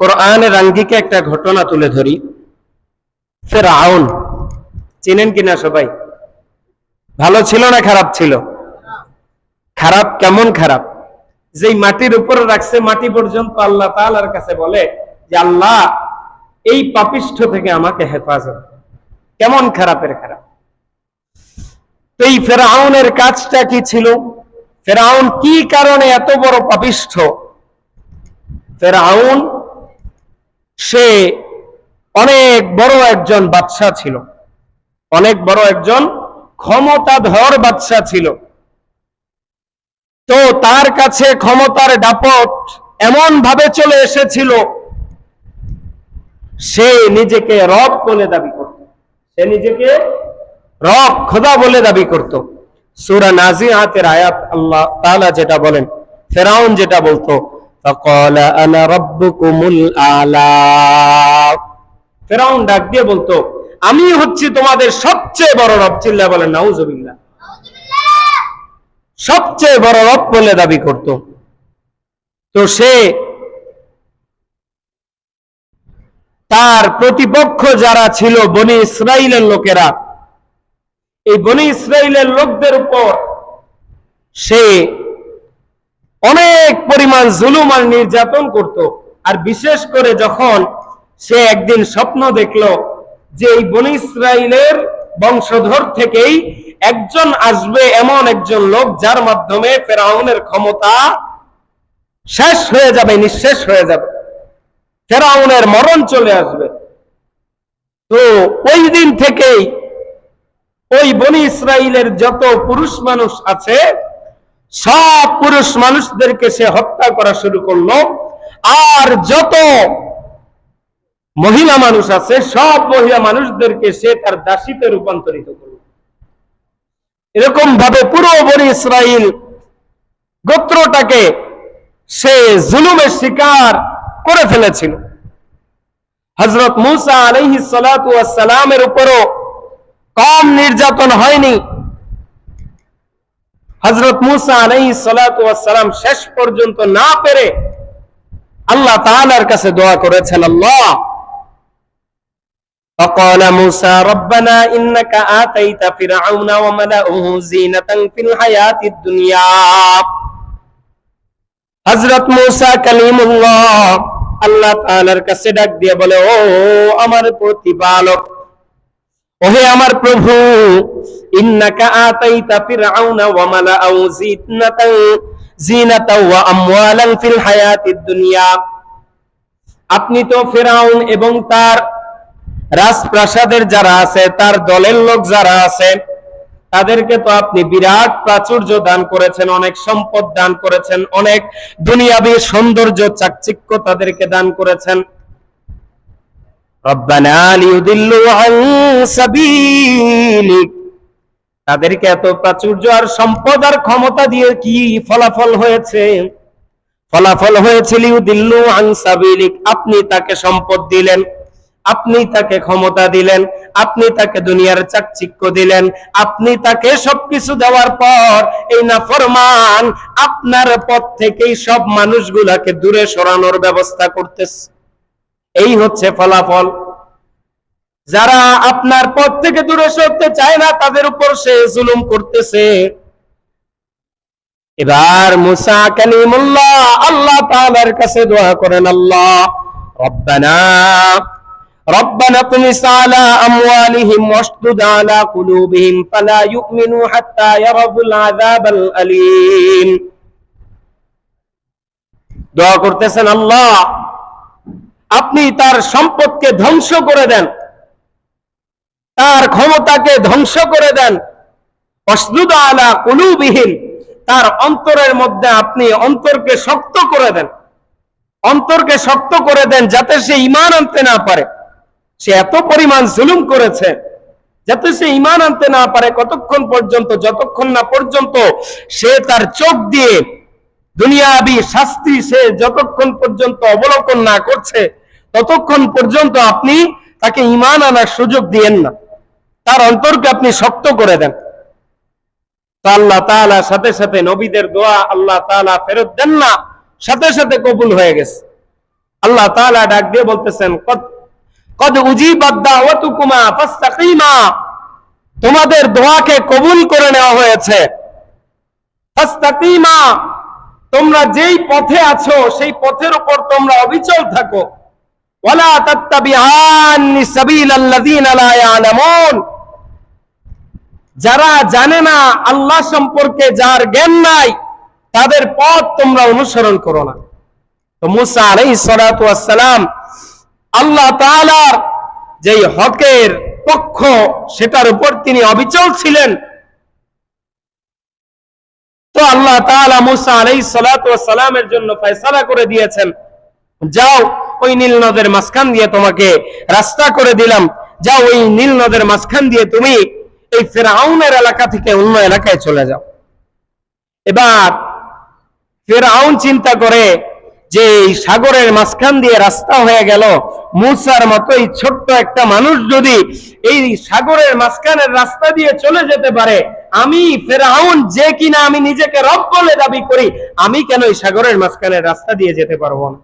কোরআনের আঙ্গিকে একটা ঘটনা তুলে ধরি। ফেরাউন, চিনেন কিনা সবাই? ভালো ছিল না খারাপ ছিল? খারাপ কেমন খারাপ? যেই মাটির উপরে রাখছে মাটি পর্যন্ত আল্লাহ তাআলার কাছে বলে যে, আল্লাহ, এই পাপিষ্ঠ থেকে আমাকে হেফাজত কেমন খারাপের খারাপ? তো এই ফেরাউনের কাজটা কি ছিল? ফেরাউন কি কারণে এত বড় পাপিষ্ঠ? ফেরাউন সে অনেক বড় একজন বাদশা ছিল। অনেক বড় একজন ক্ষমতাধর বাদশা ছিল। তো তার কাছে ক্ষমতার দাপট এমন ভাবে চলে এসেছিল, সে নিজেকে রব বলে দাবি করত। সে নিজেকে রব খোদা বলে দাবি করত। সূরা নাজিআতের আয়াত আল্লাহ তাআলা যেটা বলেন, ফেরাউন যেটা বলতো فقال انا ربكم الاعلى ফেরাউন ডাক দিয়ে বলতো আমি হচ্ছি তোমাদের সবচেয়ে বড় রব চিল্লা বলেন নাউজুবিল্লাহ সবচেয়ে বড় রব বলে দাবি করত তো সে তার প্রতিপক্ষ যারা ছিল বনি ইসরাইলের লোকেরা এই বনি ইসরাইলের লোকদের উপর সে অনেক পরিমাণ জুলুম আর নির্যাতন করত। আর বিশেষ করে যখন সে একদিন স্বপ্ন দেখল যে এই বনি ইসরাইলের বংশধর থেকেই একজন আসবে এমন একজন লোক যার মাধ্যমে ফেরাউনের ক্ষমতা শেষ হয়ে যাবে, নিঃশেষ হয়ে যাবে। ফেরাউনের মরণ চলে আসবে। তো ওই দিন থেকেই ওই বনি ইসরাইলের যত পুরুষ মানুষ আছে সব পুরুষ মানুষদেরকে সে হত্যা করা শুরু করল। আর যত মহিলা মানুষ আছে, সব মহিলা মানুষদেরকে সে তার দাসীতে রূপান্তরিত করল। এরকম ভাবে পুরো বনি ইসরাইল গোত্রটাকে সে জুলুমের শিকার করে ফেলেছিল। হজরত মুসা আলহি সালামের উপরও কম নির্যাতন হয়নি। হজরত মুসা আলহি সালাম শেষ পর্যন্ত না পেরে আল্লাহ তাআলার কাছে দোয়া করেছেন আল্লাহ فقال موسى ربنا إنك آتيت فرعون وملأه زينة في الحياة الدنيا হজরত মুসা কালিমুল্লাহ আল্লাহ তাআলার কাছে ডাক দিয়ে বলে ও আমার প্রতিপালক ওহে আমার প্রভু আপনি তো ফেরাউন এবং তার রাজপ্রাসাদের যারা আছে, তার দলের লোক যারা আছে, তাদেরকে তো আপনি বিরাট প্রাচুর্য দান করেছেন, অনেক সম্পদ দান করেছেন, অনেক দুনিয়াবী সৌন্দর্য, চাকচিক্য তাদেরকে দান করেছেন। রব্বানা লিউদিল্লু আন সাবিলিক তাদেরকে এত প্রাচুর্য আর সম্পদ আর ক্ষমতা দিয়ে কি ফলাফল হয়েছে? ফলাফল হয়েছে লিউদিল্লু আন সাবিলিক। আপনি তাকে সম্পদ দিলেন, আপনি তাকে ক্ষমতা দিলেন, আপনি তাকে দুনিয়ার চাকচিক্য দিলেন, আপনি তাকে সবকিছু দেওয়ার পর এই না ফরমান আপনার পথ থেকেই সব মানুষগুলাকে দূরে সরানোর ব্যবস্থা করতেছে। এই হচ্ছে ফলাফল। যারা আপনার পথ থেকে দূরে সরতে চায় না তাদের উপর সে জুলুম করতেছে এবার মুসা কালিমুল্লাহ আল্লাহ তাআলার কাছে দোয়া করেন আল্লাহ রব্বানা ربنا اطمس على أموالهم واشدد على قلوبهم فلا يؤمنوا حتى يروا العذاب الأليم দোয়া করতেছেন আল্লাহ আপনি তার সম্পদকে ধ্বংস করে দেন তার ক্ষমতাকে ধ্বংস করে দেন। অসদুদ আলা তার অন্তরের মধ্যে আপনি অন্তরকে শক্ত করে দেন। অন্তরকে শক্ত করে দেন যাতে সে ইমান আনতে না পারে। সে এত পরিমাণ জুলুম করেছে, যাতে সে ইমান আনতে না পারে, কতক্ষণ পর্যন্ত, যতক্ষণ না পর্যন্ত সে তার চোখ দিয়ে দুনিয়াবি শাস্তি সে যতক্ষণ পর্যন্ত অবলোকন না করছে, ততক্ষণ পর্যন্ত আপনি তাকে ইমান আনার সুযোগ দিয়েন না। তার অন্তরকে আপনি শক্ত করে দেন। আল্লাহ তাআলা সাথে সাথে নবীদের দোয়া আল্লাহ তাআলা ফেরত দেন না, সাথে সাথে কবুল হয়ে গেছে। আল্লাহ তাআলা ডাক দিয়ে বলতেছেন, কদ কদ উজিবাদ দাওয়াতুকুমা ফাস্তাকিমা। তোমাদের দোয়াকে কবুল করে নেওয়া হয়েছে। ফাস্তাকিমা, তোমরা যেই পথে আছো, সেই পথের উপর তোমরা অবিচল থাকো। ওয়ালা তাত্তাবিআনি সাবিলাল্লাযীনা লা ইয়ালামুন। যারা জানে না আল্লাহ সম্পর্কে, যার জ্ঞান নাই, তাদের পথ তোমরা অনুসরণ করো না। তো মুসা সালাতু সালাম আল্লাহ তাআলার যেই হকের পক্ষ, সেটার উপর তিনি অবিচল ছিলেন। তো আল্লাহ তাআলা মুসা আলাইহিস সালাতু ওয়াস সালামের জন্য ফয়সালা করে দিয়েছেন। যাও, ওই নীল নদের মাঝখান দিয়ে তোমাকে রাস্তা করে দিলাম। যাও, ওই নীল নদের মাঝখান দিয়ে তুমি এই ফেরাউনের এলাকা থেকে অন্য এলাকায় চলে যাও। এবার ফেরাউন চিন্তা করে যে এই সাগরের মাঝখান দিয়ে রাস্তা হয়ে গেল। মুসার মতো এই ছোট্ট একটা মানুষ যদি এই সাগরের মাঝখানের রাস্তা দিয়ে চলে যেতে পারে, আমি ফেরাউন যে কিনা আমি নিজেকে রব বলে দাবি করি, আমি কেন এই সাগরের মাঝখানের রাস্তা দিয়ে যেতে পারব না?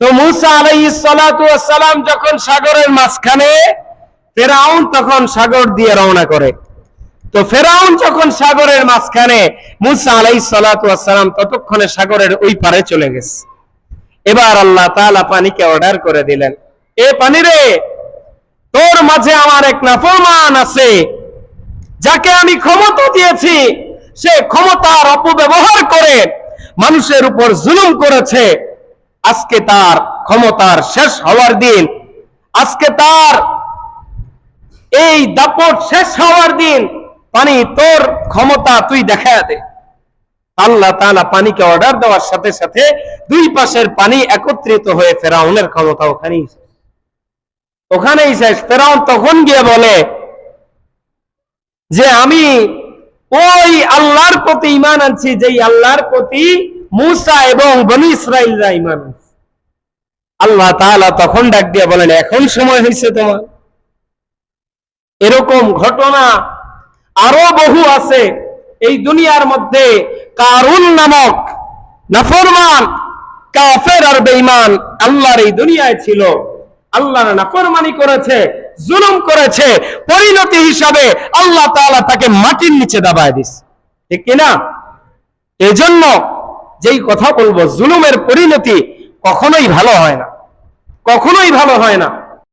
তো মুসা ওয়াস সালাম যখন সাগরের মাঝখানে ফেরাউন তখন সাগর দিয়ে রওনা করে। তো ফেরাউন যখন সাগরের মাঝখানে মুসা আলাইহিস সালাতু ওয়াস সালাম ততক্ষণে সাগরের ওই পারে চলে গেছে। এবার আল্লাহ তাআলা পানিকে অর্ডার করে দিলেন। এ পানি রে তোর মাঝে আমার এক নাফরমান আছে, যাকে আমি ক্ষমতা দিয়েছি। সে ক্ষমতার অপব্যবহার করে মানুষের উপর জুলুম করেছে। আজকে তার ক্ষমতার শেষ হওয়ার দিন। আজকে তার এই দাপট শেষ হওয়ার দিন পানি তোর ক্ষমতা তুই দেখা দে। আল্লাহ তাআলা পানিকে অর্ডার দেওয়ার সাথে সাথে দুই পাশের পানি একত্রিত হয়ে ফেরাউনের ক্ষমতা ওখানেই ওখানেই শেষ। ফেরাউন তখন গিয়ে বলে যে, আমি ওই আল্লাহর প্রতি ইমান আনছি, যেই আল্লাহর প্রতি মুসা এবং বনি ইসরাইলরা ইমান আনছে। আল্লাহ তাআলা তখন ডাক দিয়ে বলেন, এখন সময় হয়েছে তোমার। এরকম ঘটনা আরও বহু আছে। এই দুনিয়ার মধ্যে কারুন নামক নাফরমান, কাফের আর বেঈমান আল্লাহর এই দুনিয়ায় ছিল। আল্লাহর নাফরমানি করেছে, জুলুম করেছে, পরিণতি হিসাবে আল্লাহ তাআলা তাকে মাটির নিচে দাবায় দিস ঠিক কিনা এজন্য যেই কথা বলব, জুলুমের পরিণতি কখনোই ভালো হয় না। কখনোই ভালো হয় না।